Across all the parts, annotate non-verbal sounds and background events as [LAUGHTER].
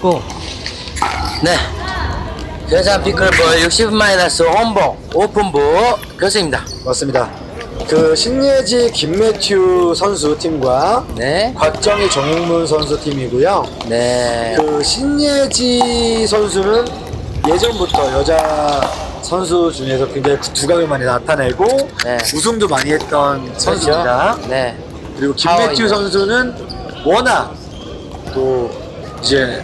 있고 네 여자 피클볼 60 마이너스 홈봉 오픈부 결승입니다 맞습니다. 그 신예지 김매튜 선수 팀과 네 곽정희 정용문 선수 팀이고요. 네. 그 신예지 선수는 예전부터 여자 선수 중에서 굉장히 두각을 많이 나타내고 네. 우승도 많이 했던 선수입니다. 그렇죠? 네. 그리고 김매튜. 선수는 워낙 또 이제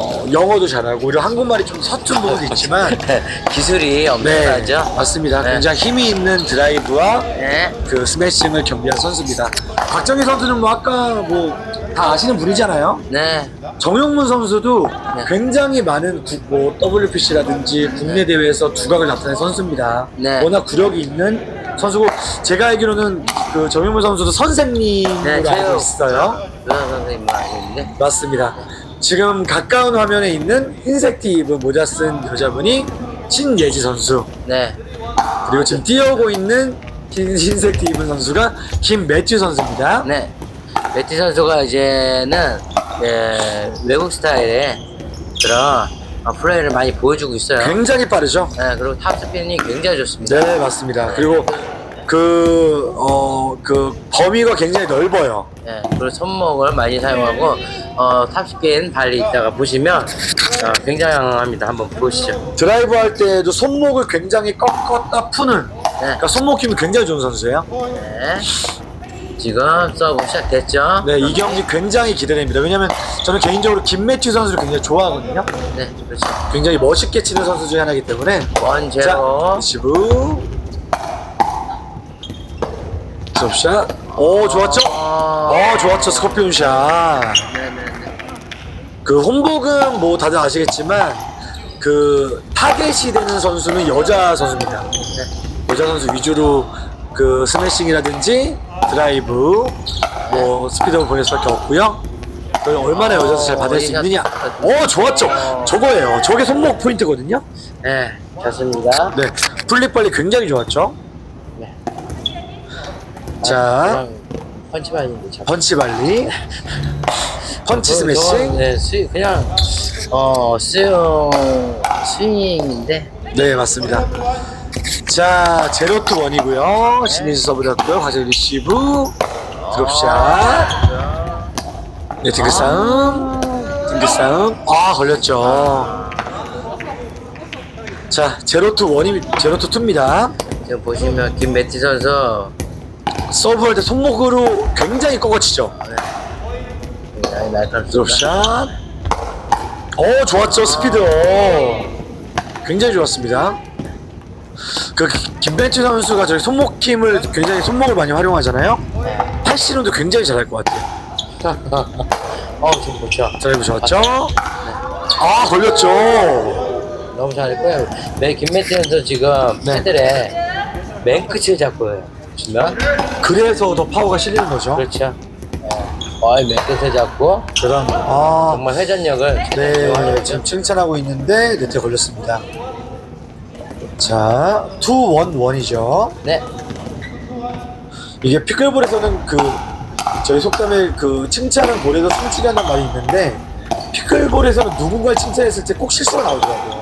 어, 영어도 잘하고 그리고 한국말이 좀 서툰 부분도 있지만 [LAUGHS] 기술이 네 엄청나죠? 맞습니다. 네. 굉장히 힘이 있는 드라이브와 네. 그 스매싱을 겸비한 선수입니다. 박정희 선수는 뭐 아까 뭐 다 아시는 분이잖아요. 네. 정용문 선수도 네. 굉장히 많은 구, 뭐 WPC라든지 국내 대회에서 두각을 나타낸 선수입니다. 네. 워낙 구력이 있는 선수고 제가 알기로는 그 정용문 선수도 선생님으로 네, 알고 있어요. 유현 선생님 아닌데? 맞습니다. 지금 가까운 화면에 있는 흰색 티 입은 모자 쓴 여자분이 신예지 선수. 네. 그리고 지금 뛰어오고 있는 흰, 흰색 티 입은 선수가 김매튜 선수입니다. 네. 베티 선수가 이제는 예, 외국 스타일의 그런 어, 플레이를 많이 보여주고 있어요. 굉장히 빠르죠? 네, 그리고 탑스핀이 굉장히 좋습니다. 네, 맞습니다. 그리고 그, 어, 그 범위가 굉장히 넓어요. 네, 그리고 손목을 많이 사용하고 어, 탑스핀 발이 있다가 보시면 어, 굉장합니다. 한번 보시죠. 드라이브 할 때도 손목을 굉장히 꺾었다 푸는. 네. 그러니까 손목 힘이 굉장히 좋은 선수예요. 네. 지금 서브 시작됐죠? 네, 이 경기 굉장히 기대됩니다. 왜냐면 저는 개인적으로 김매튜 선수를 굉장히 좋아하거든요. 네, 그렇죠. 굉장히 멋있게 치는 선수 중에 하나이기 때문에. 원 자, 제로. 리시브. 스톱샷. 오, 좋았죠? 어, 어, 좋았죠. 스코피온 샷. 네네네. 그 홍복은 뭐 다들 아시겠지만 그 타겟이 되는 선수는 여자 선수입니다. 여자 선수 위주로 그 스매싱이라든지 드라이브 뭐 스피드를 보낼 수밖에 없고요. 그 얼마나 여자 선수 잘 받을 수 있느냐. 오 좋았죠. 저거예요. 저게 손목 포인트거든요. 네, 좋습니다. 네, 플립 발리 굉장히 좋았죠. 네. 자, 그냥 펀치만인데 참. 펀치 발리, 펀치 저- [LAUGHS] 스매싱. 저건, 네, 스 그냥 어 스윙 스윙인데. 네 맞습니다. 자 제로 투 원이고요. 신인수 서브 잡고요. 과제 리시브. 드롭샷. 네 딩글 싸움. 딩글 싸움. 아 걸렸죠. 자 제로 투 원이 제로 투 투입니다. 지금 보시면 김매티 선수 서브할 때 손목으로 굉장히 꺾어치죠. 굉장히 날카롭습니다. 드롭샷. 오 좋았죠 스피드. 굉장히 좋았습니다. 그 김벤츠 선수가 저희 손목 힘을 굉장히 손목을 많이 활용하잖아요. 팔씨름도 굉장히 잘할 것 같아요. [LAUGHS] 어 지금 보죠. 드라이브 좋았죠? 아 걸렸죠. 너무 잘했고요. 매 김매티 선수 지금 네. 패들에 맨 끝을 잡고 해요. 보시면 그래서 더 파워가 실리는 거죠 그렇죠. 네. 어이 맨 끝을 잡고 그다음 아 정말 회전력을 네, 활용했죠. 지금 칭찬하고 있는데 네트에 걸렸습니다. 자, 투원 원이죠. 네. 이게 피클볼에서는 그 저희 속담에 그 칭찬은 볼에서 숨치게 한다는 말이 있는데 피클볼에서는 누군가를 칭찬했을 때 꼭 실수가 나오더라고요.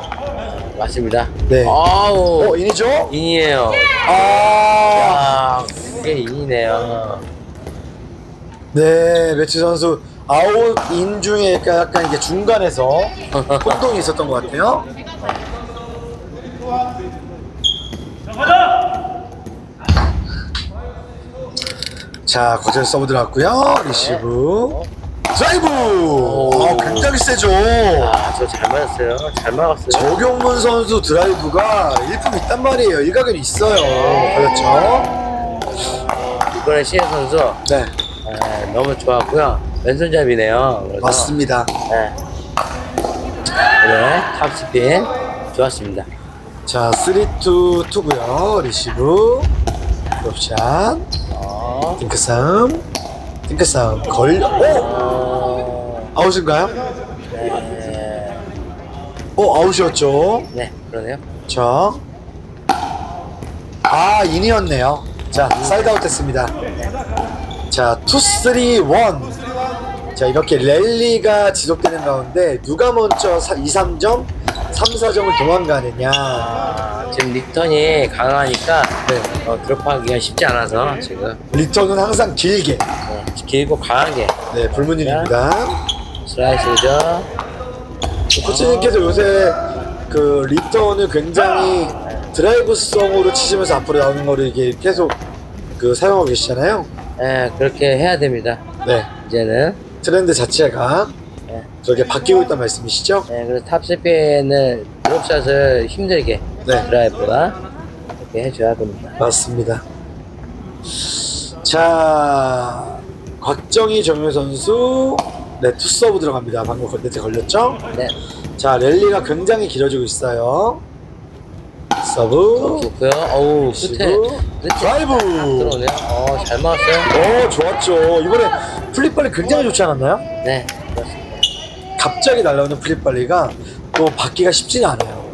맞습니다. 네. 아우 어, 인이죠? 인이에요. 아, 아, 그게 인이네요. 네, 매치 선수 아웃 인 중에 약간, 약간 이게 중간에서 [LAUGHS] 혼동이 있었던 것 같아요. 자, 거절 서브 들어갔고요. 리시브. 드라이브! 아, 굉장히 세죠. 아, 저 잘 맞았어요. 잘 막았어요. 조경문 선수 드라이브가 일품 있단 말이에요. 일각은 있어요. 그렇죠. 이번에 시혜 선수 네, 아, 너무 좋았고요. 왼손잡이네요. 그래서, 맞습니다. 네. 네, 탑스핀 좋았습니다. 자, 3, 2, 2고요. 리시브. 롭샷. 어, 싸 움. 딩크 싸움. 걸, 오! 어, 아웃인가요? 네, 오, 아웃이었죠. 네, 그러네요. 자. 아, 인이었네요. 자, 사이드 아웃 됐습니다. 자, 2, 3, 1. 자 이렇게 랠리가 지속되는 가운데 누가 먼저 2, 3점, 3, 4점을 도망가느냐 아, 지금 리턴이 강하니까 네. 어, 드롭하기가 쉽지 않아서 지금 리턴은 항상 길게 네, 길고 강하게 네 불문율입니다 슬라이스죠. 코치님께서 요새 그 리턴을 굉장히 드라이브성으로 치시면서 앞으로 나오는 거를 이게 계속 그 사용하고 계시잖아요 네, 그렇게 해야 됩니다. 네 이제는. 트렌드 자체가 네. 저게 바뀌고 있다는 말씀이시죠? 네, 그래서 탑스피에는 드롭샷을 힘들게 네. 드라이브가 이렇게 해줘야 됩니다. 맞습니다. 자, 곽정희 정효 선수 네, 투서브 들어갑니다. 방금 네트 걸렸죠? 네, 자, 랠리가 굉장히 길어지고 있어요. 어, 서브, 좋고요. 어우, 끝에, 시브, 끝에 드라이브. 딱 들어오네요. 어, 잘 막았어요. 오, 좋았죠. 이번에 플립발리 굉장히 좋지 않았나요? 네, 그렇습니다. 갑자기 날라오는 플립발리가 또 받기가 쉽지는 않아요.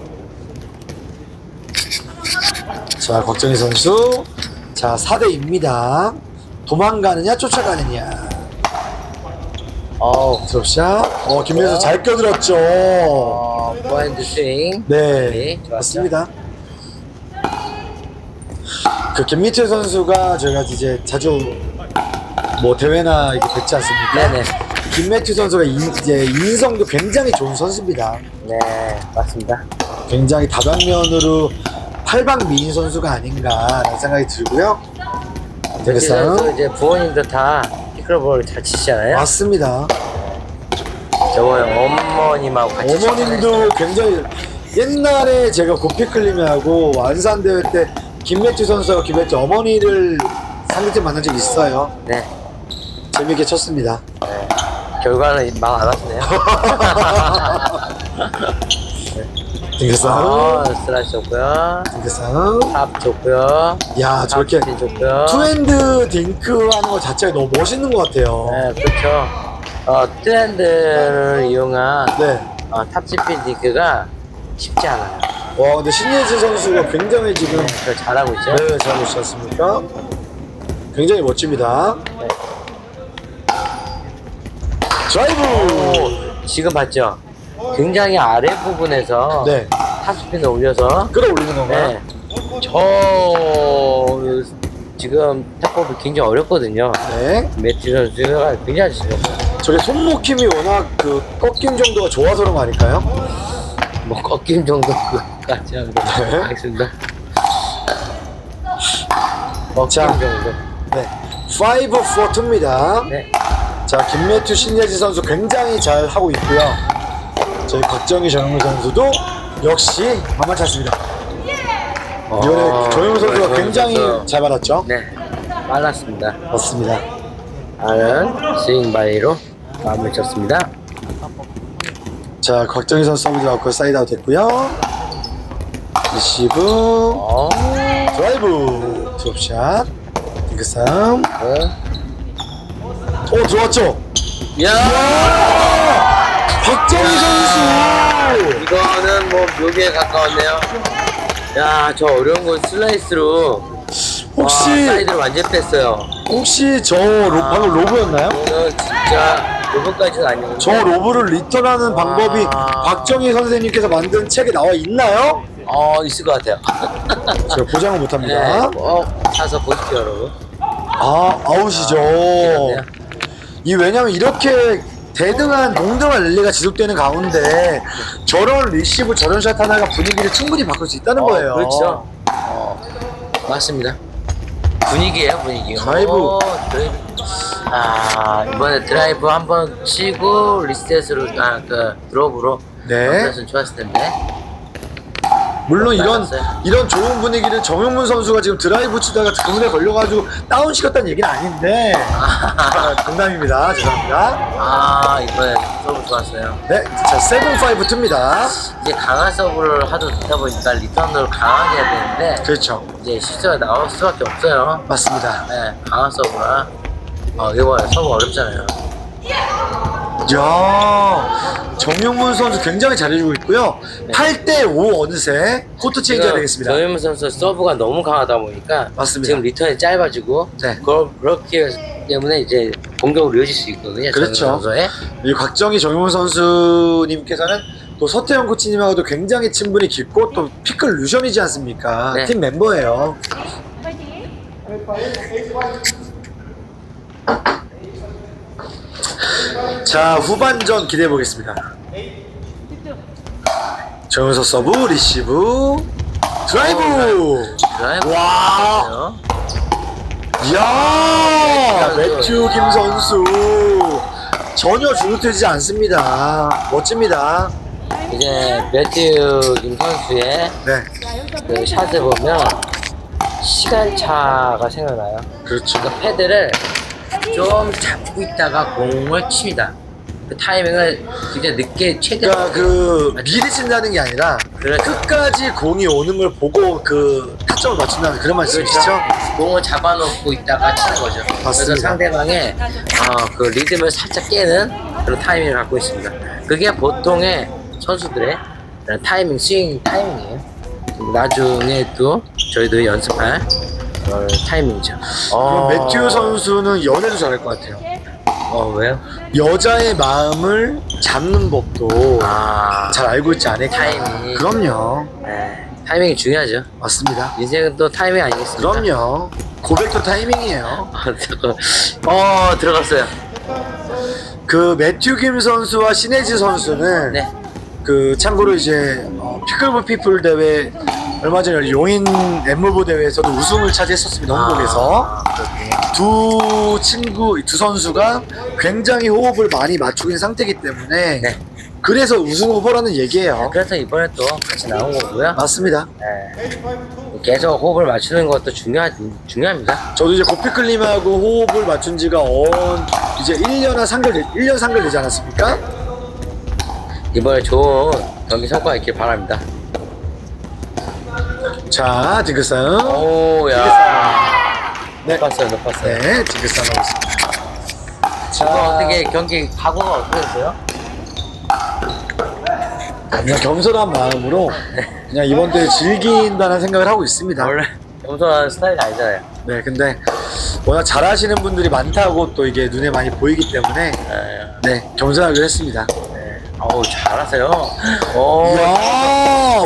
자, 곽정희 선수. 자, 4대입니다. 도망가느냐, 쫓아가느냐. 어우, 드롭샷. 어, 김민수 잘 껴들었죠. 어, 포핸드 스윙. 네, 네, 좋았죠. 맞습니다. 그 김민철 선수가 저희가 이제 자주 뭐 대회나 이렇게 뵙지 않습니까? 네네. 김매튜 선수가 인, 이제 인성도 굉장히 좋은 선수입니다. 네, 맞습니다. 굉장히 다방면으로 팔방 미인 선수가 아닌가라는 생각이 들고요. 그래서 그래서 이제 부모님도 다 피클볼을 잘 치시잖아요. 맞습니다. 저번에 어머님하고 같이 어머님도 굉장히 옛날에 제가 고피클림하고 안산 대회 때 김매튜 선수와 김매튜 어머니를 상대팀 만난 적이 있어요. 네, 재밌게 쳤습니다. 네. 결과는 막안 하시네요. [LAUGHS] 딩크상, 아, 슬라이스 좋고요. 딩크상. 탑 좋고요. 야 저렇게 탑 좋고요. 투핸드 딩크 하는 것 자체가 너무 멋있는 것 같아요. 네, 그렇죠. 어, 트렌드를 이용한 네. 어, 탑스피드 딩크가 쉽지 않아요. 와 근데 신예진 선수가 굉장히 지금 네, 그걸 잘하고 있죠. 네 잘하고 있지 않습니까? 굉장히 멋집니다. 네. 드라이브. 오, 지금 봤죠? 굉장히 아래 부분에서 네. 탑스피드 올려서 끌어올리는 건가요? 네. 저 지금 탑법이 굉장히 어렵거든요. 네. 매트 선수가 굉장히 지금 저게 손목 힘이 워낙 그 꺾임 정도가 좋아서 그런 거 아닐까요? 뭐 꺾임 정도까지 하는 거 네. 알겠습니다. 꺾임 자. 정도. 네. 5 4 2입니다. 네. 자, 김매튜 신예지 선수 굉장히 잘 하고 있고요. 저희 박정희 정영무 선수도 역시 만만치 않습니다. 이번에 정영무 선수가 정영무 굉장히. 잘 받았죠? 네. 빨랐습니다. 맞습니다. 빠른 스윙 바이로 마무리 쳤습니다. 자, 곽정희 선수 서브 들어갔고 사이드 아웃 됐고요. 리시브, 어. 드라이브, 드롭샷, 딩크삼. 네. 오, 들어왔죠? 야! 박정희 선수! 이거는 뭐 묘기에 가까웠네요. 야, 저 어려운 건 슬라이스로 혹시, 와, 사이드를 완전 뺐어요. 혹시 저 로, 방금 로브였나요? 이거는 진짜 로봇까지는 아니고 저 로브를 리턴하는 방법이 아. 박정희 선생님께서 만든 책에 나와 있나요? 어 있을 것 같아요. [LAUGHS] 제가 보장을 네, 못합니다. 어, 사서 보십시오, 여러분. 아, 아웃이죠. 이렇네요. 이 왜냐면 이렇게 대등한 동등한 랠리가 지속되는 가운데 저런 리시브 저런 샷 하나가 분위기를 충분히 바꿀 수 있다는 어, 거예요. 그렇죠. 어, 맞습니다. 분위기예요, 분위기. 드라이브. 오, 드라이브. 아 이번에 드라이브 한 번 치고 리셋으로 아그 드롭으로 네. 그랬으면 좋았을 텐데. 물론 이런 맞았어요. 이런 좋은 분위기를 정용문 선수가 지금 드라이브 치다가 그물에 걸려가지고 다운 시켰다는 얘기는 아닌데 [LAUGHS] 아, 농담입니다. 죄송합니다. 아 이번에 서브 좋았어요. 네, 자 세븐 파이브 투입니다. 이제 강한 서브를 하도 좋다 보니까 리턴을 강하게 해야 되는데 그렇죠, 이제 실수가 나올 수밖에 없어요. 맞습니다. 네, 강한 서브라. 어, 봐요. 서브 어렵잖아요. 야 정용문 선수 굉장히 잘해주고 있고요. 8대5 어느새 코트 체인지가 되겠습니다. 조현무 선수 서브가 너무 강하다 보니까 맞습니다. 지금 리턴이 짧아지고 네. 그걸 그렇게 때문에 이제 공격으로 이어질 수 있거든요. 그렇죠. 선수의. 이 곽정희 정용 선수님께서는 또 서태영 코치님하고도 굉장히 친분이 깊고 또 피클 루션이지 않습니까? 네. 팀 멤버예요. 자 후반전 기대해 보겠습니다. 정윤서 서브 리시브 드라이브. 드라이브. 와. 네. 이야 매튜 김 선수 전혀 주눅들지 않습니다. 멋집니다. 이제 매튜 김 선수의 네, 그 샷을 보면 시간차가 생각나요. 그렇죠. 그 패드를 좀 잡고 있다가 공을 칩니다. 그 타이밍을 굉장히 늦게 최대한 그러니까 그 미리 친다는 게 아니라 그렇죠. 끝까지 공이 오는 걸 보고 그 타점을 맞춘다는 그런 말씀이시죠? 공을 잡아놓고 있다가 치는 거죠. 그래서 맞습니다. 상대방의 어, 그 리듬을 살짝 깨는 그런 타이밍을 갖고 있습니다. 그게 보통의 선수들의 그런 타이밍, 스윙 타이밍이에요. 나중에 또 저희도 연습할 어, 타이밍이죠. 그럼 어, 매튜 선수는 연애도 잘할 것 같아요. 어, 왜요? 여자의 마음을 잡는 법도 아, 잘 알고 있지 않을까? 타이밍. 그럼요. 네, 타이밍이 중요하죠. 맞습니다. 인생은 또 타이밍 아니겠습니까? 그럼요. 고백도 타이밍이에요. 어, 잠깐. 어, 들어갔어요. 그 매튜 김 선수와 신혜지 선수는 네. 그 참고로 이제 어, 피클볼 피플 대회 얼마 전에 용인 엠무브 대회에서도 우승을 차지했었습니다 아, 그렇군요. 두 친구 두 선수가 굉장히 호흡을 많이 있는 상태이기 때문에 네. 그래서 우승 후보라는 얘기예요 그래서 이번에 또 같이 나온 거고요. 맞습니다 네. 계속 호흡을 맞추는 것도 중요하, 중요합니다. 저도 이제 고피클님하고 호흡을 맞춘 지가 언 이제 1년한 상결 1년 상결 되지 않았습니까? 이번에 좋은 경기 성과 있길 바랍니다. 자 딩크싸움 오, 야. 네. 높았어요, 높았어요. 네 딩크싸움 하고 있습니다 지금 어떻게 경기 각오가 어떻게 됐어요? 그냥 겸손한 마음으로 그냥 이번 대회 즐긴다는 생각을 하고 있습니다. 원래 겸손한 스타일이 아니잖아요. 네, 근데 워낙 잘하시는 분들이 많다고 또 이게 눈에 많이 보이기 때문에 네. 네 겸손하기로 했습니다. 네. 어우, 잘하세요. [GASPS] 오,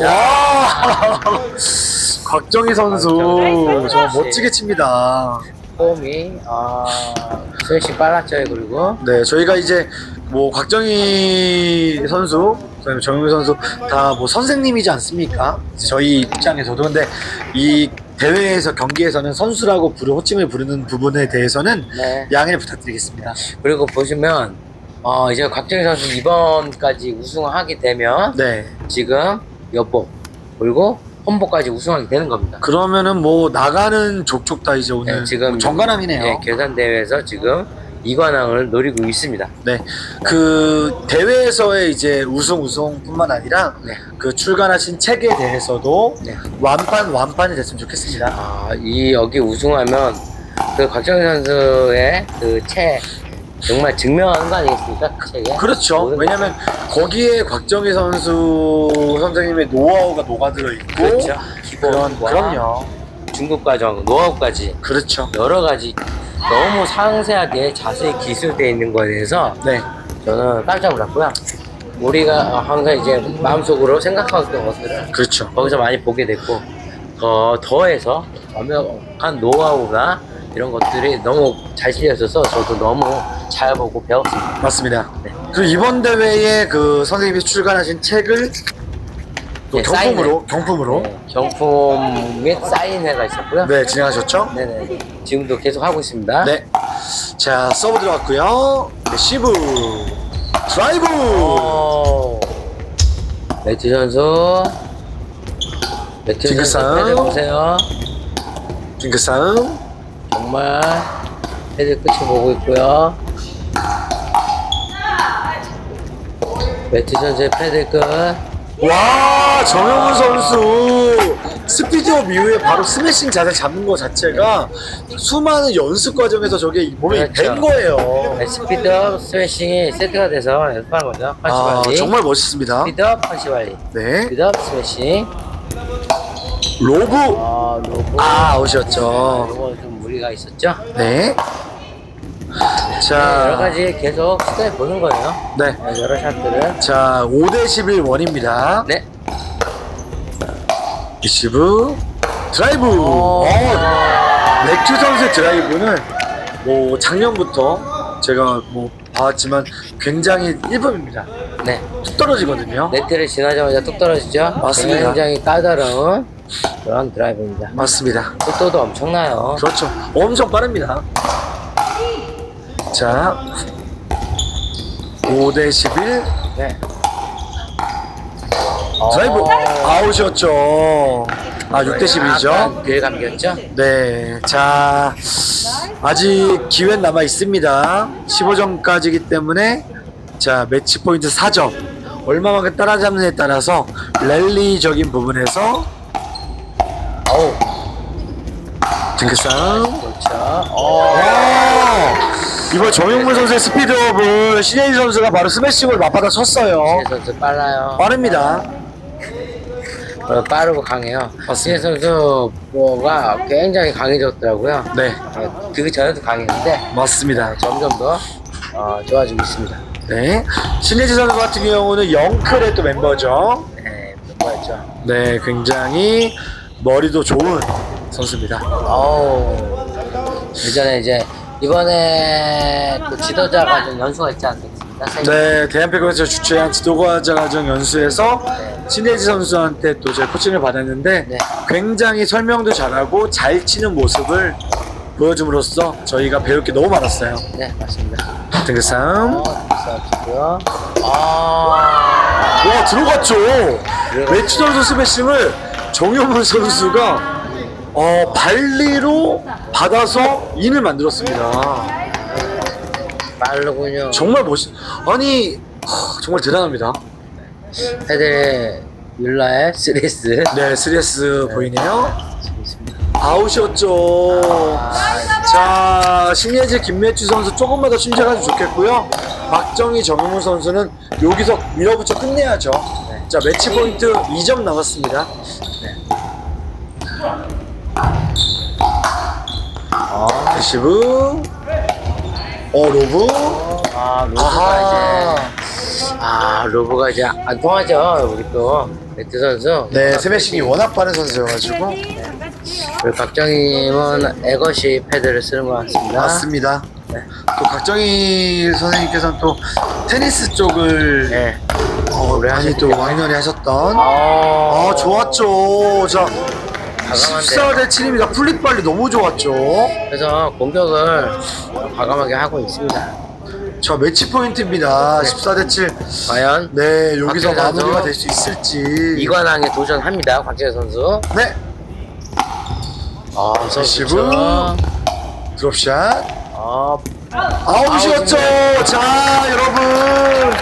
이야, 와, [LAUGHS] 곽정희 선수 곽정희. 정말 멋지게 칩니다. 폼이, 아, 스매싱 빨랐죠, 그리고. 네, 저희가 이제 뭐 곽정희 선수, 그다음에 정용희 선수 다 뭐 선생님이지 않습니까? 저희 입장에서도 근데 이 대회에서 경기에서는 선수라고 부르 호칭을 부르는 부분에 대해서는 네. 양해를 부탁드리겠습니다. 그리고 보시면, 어, 이제 곽정희 선수 이번까지 우승하게 되면, 네. 지금 여보, 그리고 홈보까지 우승하게 되는 겁니다. 그러면은 뭐 나가는 족족 다 이제 오늘 네, 지금 정관왕이네요. 네, 계산 대회에서 지금 이관왕을 노리고 있습니다. 네. 그 대회에서의 이제 우승 우승뿐만 아니라 네. 그 출간하신 책에 대해서도 네. 완판 완판이 됐으면 좋겠습니다. 아, 이 여기 우승하면 그 곽정희 선수의 그책 정말 증명하는 거 아니겠습니까? 그 책에. 그렇죠. 모든 왜냐면 거기에 곽정희 선수 선생님의 노하우가 녹아들어 있고 그렇죠. 그런 기본과 그럼요. 중급 과정, 노하우까지 그렇죠. 여러 가지 너무 상세하게 자세히 기술되어 있는 거에 대해서 네. 저는 깜짝 놀랐고요. 우리가 항상 이제 마음속으로 생각하던 것들을 그렇죠. 거기서 많이 보게 됐고 더 더해서 완벽한 노하우나 이런 것들이 너무 잘 실려 있어서 저도 너무 잘 보고 배웠습니다. 맞습니다. 네. 그리고 이번 대회에 그 선생님이 출간하신 책을 또 네, 경품으로 경품으로 네, 경품 및 사인회가 있었고요. 네 진행하셨죠? 네 네. 지금도 계속 하고 있습니다. 네. 자, 서브 들어갔고요. 레시브. 드라이브. 오. 매트 선수. 매트 징크 선수 싸움. 패드 보세요. 핑크 싸움. 정말 패드 끝이 보고 있고요. 매트 선수의 패드 끝. 와, 정영훈 선수. 스피드업 이후에 바로 스매싱 자세 잡는 거 자체가 수많은 연습 과정에서 저게 몸에 그렇죠. 된 거예요. 네, 스피드업 스매싱이 세트가 돼서 연습하는 거죠. 아, 펀치발리. 정말 멋있습니다. 스피드업 펀치 발리. 네. 스피드업 스매싱. 로브. 아, 로보. 아, 아웃이었죠. 로보 좀 무리가 있었죠. 네. 자, 여러 가지 계속 시도해 보는 거예요. 네. 네, 여러 샷들을. 자, 5대 11 원입니다. 네. 리시브 드라이브. 오. 어, 맥주 선수의 드라이브는 뭐 작년부터 제가 뭐 봐왔지만 굉장히 일품입니다. 네. 툭 떨어지거든요. 네트를 지나자마자 뚝 떨어지죠? 맞습니다. 굉장히 까다로운 그런 드라이브입니다. 맞습니다. 속도도 엄청나요. 그렇죠. 엄청 빠릅니다. 자, 5대 11 네. 드라이브 어. 아웃이었죠. 아, 6대 11이죠. 약간 뒤에 감겼죠? 네, 자 아직 기회는 남아 있습니다. 15점까지기 때문에 자 매치 포인트 4점 얼마만큼 따라잡느냐에 따라서 랠리적인 부분에서 어우, 징크상 그렇죠. 어. 와 이번 정용문 선수의 스피드업을 신예희 선수가 바로 스매싱으로 맞받아 쳤어요. 신혜 선수 빨라요. 빠릅니다. 어, 빠르고 강해요. 신혜 선수 뭐가 굉장히 강해졌더라고요. 네, 어, 그 전에도 강했는데 맞습니다. 점점 더 어, 좋아지고 있습니다. 네, 신예지 선수 같은 경우는 영클의 또 멤버죠. 네, 뭐였죠? 네, 굉장히 머리도 좋은 선수입니다. 어우, 예전에 이제 이번에 또 지도자 과정 연수가 있지 않겠습니까? 네, 대한패권에서 주최한 지도과자 과정 연수에서 신혜지 선수한테 또 제가 코칭을 받았는데 네. 굉장히 설명도 잘하고 잘 치는 모습을 보여줌으로써 저희가 배울 게 너무 많았어요. 네, 맞습니다. 등급상 어, 수고하시고요. 아, 와 들어갔죠. 매치 선수 스매싱을 정효문 선수가 어, 발리로 받아서 인을 만들었습니다. 빠르군요. 정말 멋있. 아니 하, 정말 대단합니다. 헤드 율라의 3S. 네, 3S 보이네요. 아웃이었죠. 자, 신예지 김매주 선수 조금만 더 침착하면 좋겠고요. 박정희 정용훈 선수는 여기서 밀어붙여 끝내야죠. 네. 자, 매치 포인트 2점 남았습니다. 아, 레시브. 어, 로브. 아 로브가 아하. 이제 아 로브가 이제 안 통하죠. 우리 또 매트 선수. 네, 스매싱이 워낙 빠른 선수여가지고. 그리고 박정희님은 에거시 패드를 쓰는 것 같습니다. 맞습니다. 네. 또 박정희 선생님께서는 또 테니스 쪽을 네. 어, 많이 또 하셨죠. 와이너리 하셨던. 아, 아, 좋았죠. 자, 과감한데. 14대 7입니다. 플립 발리 너무 좋았죠. 그래서 공격을 과감하게 하고 있습니다. 자, 매치 포인트입니다. 네. 14대 7. 과연 네, 여기서 박정희 선수. 마무리가 될 수 있을지. 이관왕에 도전합니다. 곽재현 선수. 네, 아, 선수 레시브. 좋죠. 드롭샷. 아, 아웃이었죠. 자, 여러분.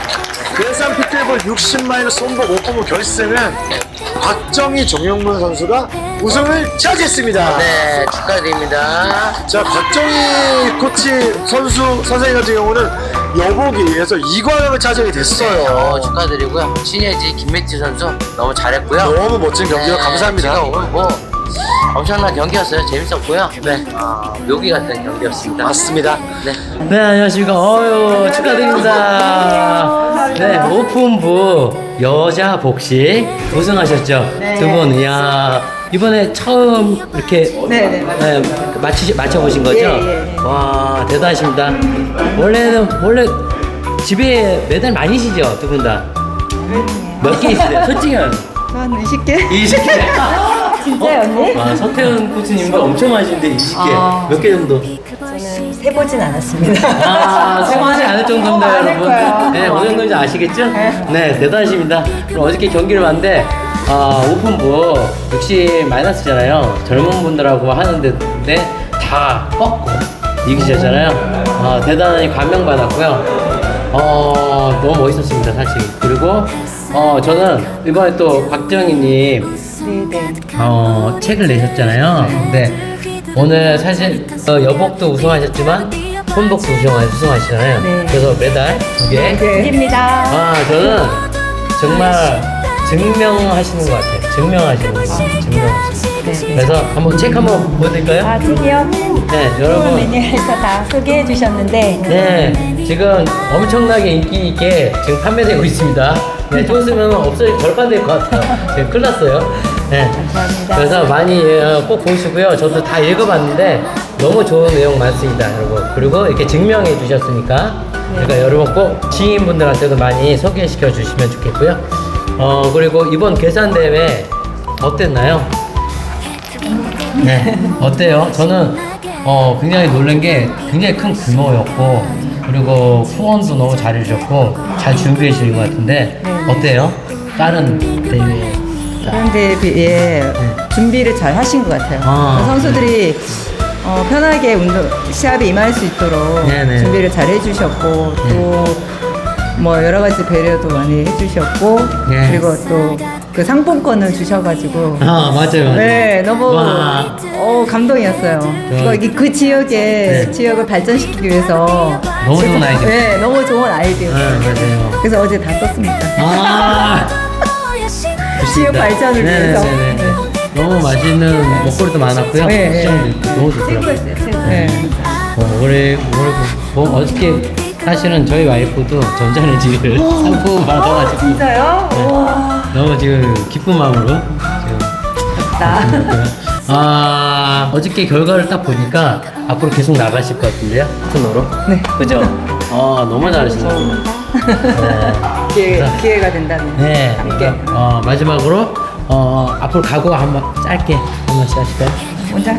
괴산 피트볼 60마이너스 손목 5부부 결승은 박정희 정용문 선수가 우승을 차지했습니다. 네, 축하드립니다. 자, 박정희 코치 선수 선생님 같은 경우는 여보기에서 이관왕을 차지하게 됐어요. 어, 축하드리고요. 신예지 김매티 선수 너무 잘했고요. 너무 멋진 경기로 네, 감사합니다. 제가 오늘 뭐 엄청난 경기였어요. 재밌었고요. 네, 아, 묘기 같은 경기였습니다. 맞습니다. 네, 네, 안녕하십니까. 어유 축하드립니다. 네, 오픈부 여자 복식 우승하셨죠? 네. 두 분, 이야. 이번에 처음 이렇게 네, 네, 맞아요. 네, 맞추, 맞춰보신 거죠? 예, 예. 와, 대단하십니다. 원래는, 원래 집에 메달 많이시죠? 두 분 다? 몇 개 있으세요? 솔직히 한한 20개? 20개. [LAUGHS] 진짜요, 언니? 와, 서태훈 코치님도 엄청 많으신데 20개. 아. 몇개 정도? 저는 세보진 않았습니다. 아, 생각하지 않을 정도인데, 어, 안 여러분. 했고요. 네, 어느 정도인지 아시겠죠? 네, 대단하십니다. 그럼 어저께 경기를 봤는데, 아, 오픈부 60 마이너스잖아요. 젊은 분들하고 하는데, 네, 다 꺾고 이기셨잖아요. 아, 대단히 감명받았고요. 어, 너무 멋있었습니다, 사실. 그리고, 어, 저는 이번에 또 박정희님, 네, 네. 어, 책을 내셨잖아요. 근데 오늘 사실 어, 여복도 우승하셨지만 혼복도 우승하, 우승하시잖아요. 네. 그래서 메달 두 개. 드립니다. 아, 저는 정말 증명하시는 것 같아요. 증명하시는 것 같아요. 증명하시는 것 같아요. 네, 네. 그래서 한번 책 한번 보여드릴까요? 아, 드디어 네, 여러분 여러분. 메뉴에서 다 소개해 주셨는데 네, 지금 엄청나게 인기 있게 지금 판매되고 있습니다. 네, 좀 있으면 없어질 절반 될 것 같아요. 지금 큰일 났어요. 네. 감사합니다. 그래서 많이 어, 꼭 보시고요. 저도 다 읽어봤는데 너무 좋은 내용 많습니다, 여러분. 그리고 이렇게 증명해 주셨으니까 그러니까 여러분 꼭 지인분들한테도 많이 소개시켜 주시면 좋겠고요. 어 그리고 이번 계산 대회 어땠나요? 네, 어때요? 저는 어 굉장히 놀란 게 굉장히 큰 규모였고 그리고 후원도 너무 잘 해주셨고 잘 준비해 주신 것 같은데 어때요? 다른 대회 그런데 비해 준비를 잘 하신 것 같아요. 아, 선수들이 어, 편하게 운동 시합에 임할 수 있도록 네네. 준비를 잘 해주셨고 또 뭐 여러 가지 배려도 많이 해주셨고 네. 그리고 또 그 상품권을 주셔가지고 아 맞아요, 맞아요. 네 너무 와. 어, 감동이었어요. 거기 그 지역의 네. 지역을 발전시키기 위해서 너무 좋은 아이디어. 네 너무 좋은 아이디어. 네, 맞아요. 그래서 어제 다 썼습니다. 아 [LAUGHS] 지역 발전을 위해서. 네네네. 너무 맛있는 먹거리도 많았고요. 네, 네. 시장도 있고 너무 좋더라고요. 최고였어요, 최고. 네. 어, 올해 올해 뭐 어저께 사실은 저희 와이프도 전자레인지를 [LAUGHS] 상품 받아가지고 진짜요? 네. 와. 너무 지금 기쁜 마음으로 지금 나. 아 어저께 결과를 딱 보니까 앞으로 계속 나가실 것 같은데요 스노로 네. 그죠? 아 너무 잘하시네요. 네. 기회, 기회가 된다면 네. 함께 어, 마지막으로 어, 앞으로 각오 한번 짧게 한 번씩 하실까요? 먼저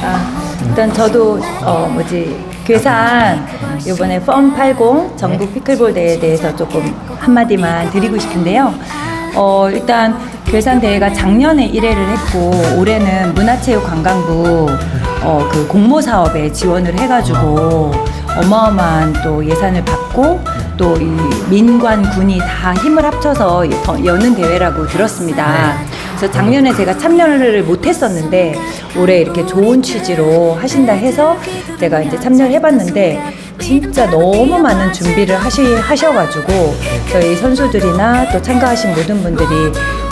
아, 일단 저도 어 뭐지 괴산 이번에 펌 80 전국 피클볼 대회에 대해서 조금 한마디만 드리고 싶은데요. 어 일단 괴산 대회가 작년에 1회를 했고 올해는 문화체육관광부 어 그 공모 사업에 지원을 해가지고 어마어마한 또 예산을 받고 또 이 민관 군이 다 힘을 합쳐서 여- 여는 대회라고 들었습니다. 그래서 작년에 제가 참여를 못했었는데 올해 이렇게 좋은 취지로 하신다 해서 제가 이제 참여를 해봤는데 진짜 너무 많은 준비를 하시, 하셔가지고 저희 선수들이나 또 참가하신 모든 분들이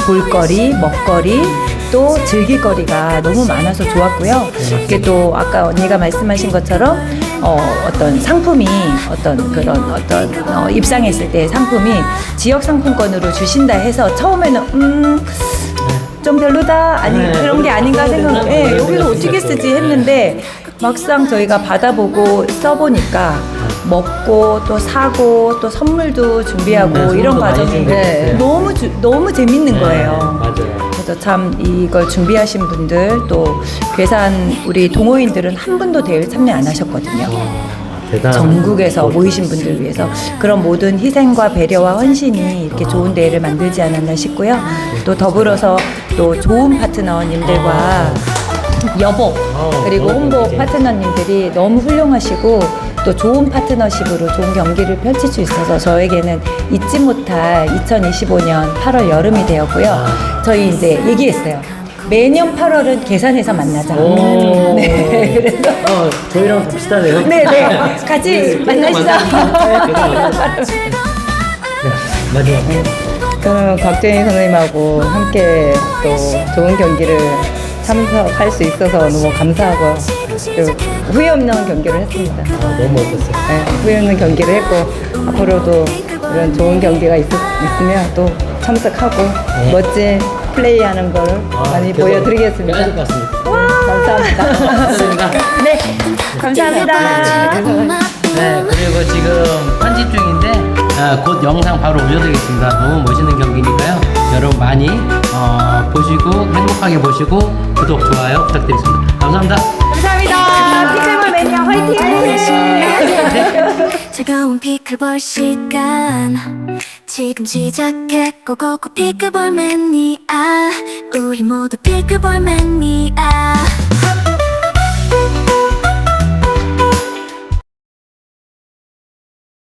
볼거리, 먹거리, 또 즐길거리가 너무 많아서 좋았고요. 이게 또 아까 언니가 말씀하신 것처럼 어, 어떤 상품이 어떤 그런 어떤 어, 입상했을 때 상품이 지역 상품권으로 주신다 해서 처음에는 음. 좀 별로다 아니 네, 그런 게 아닌가 생각 그런 예 그런 여기서 어떻게. 쓰지 했는데 막상 저희가 받아보고 써보니까 먹고 또 사고 또 선물도 준비하고 네, 선물도 이런 많이 과정이 네, 준비했어요. 너무 주, 너무 재밌는 네, 거예요. 맞아요. 그래서 참 이걸 준비하신 분들 또 괴산 우리 동호인들은 한 분도 대회 참여 안 하셨거든요. 대단. 전국에서 모이신 분들 위해서 그런 모든 희생과 배려와 헌신이 이렇게 좋은 대회를 만들지 않았나 싶고요. 또 더불어서 또 좋은 파트너님들과 여복 그리고 너무 홍보. 파트너님들이 너무 훌륭하시고 또 좋은 파트너십으로 좋은 경기를 펼칠 수 있어서 저에게는 잊지 못할 2025년 8월 여름이 되었고요. 저희 이제 얘기했어요. 매년 8월은 계산해서 만나자. 오. [LAUGHS] 네, 그래서 어, 저희랑 좀 비슷하네요. 네, 네. 같이 만나시죠. 네, 마지막. 저는 곽재인 선생님하고 함께 또 좋은 경기를 참석할 수 있어서 너무 감사하고 또 후회 없는 경기를 했습니다. 아, 너무 멋졌어요. 네, 후회 없는 경기를 했고 앞으로도 이런 좋은 경기가 있, 있으면 또 참석하고 네. 멋진 플레이하는 걸 아, 많이 보여드리겠습니다. 감사합니다. 감사합니다. 네, 감사합니다. 네, 그리고 지금 편집 중인데 아, 곧 영상 바로 올려드리겠습니다. 너무 멋있는 경기니까요. 여러분 많이 어, 보시고 행복하게 보시고 구독, 좋아요 부탁드리겠습니다. 감사합니다. 감사합니다. 피클볼 매니아 화이팅! [LAUGHS] 차가운 피클볼 시간 지금 시작해 고고고 피클볼 매니아 우리 모두 피클볼 매니아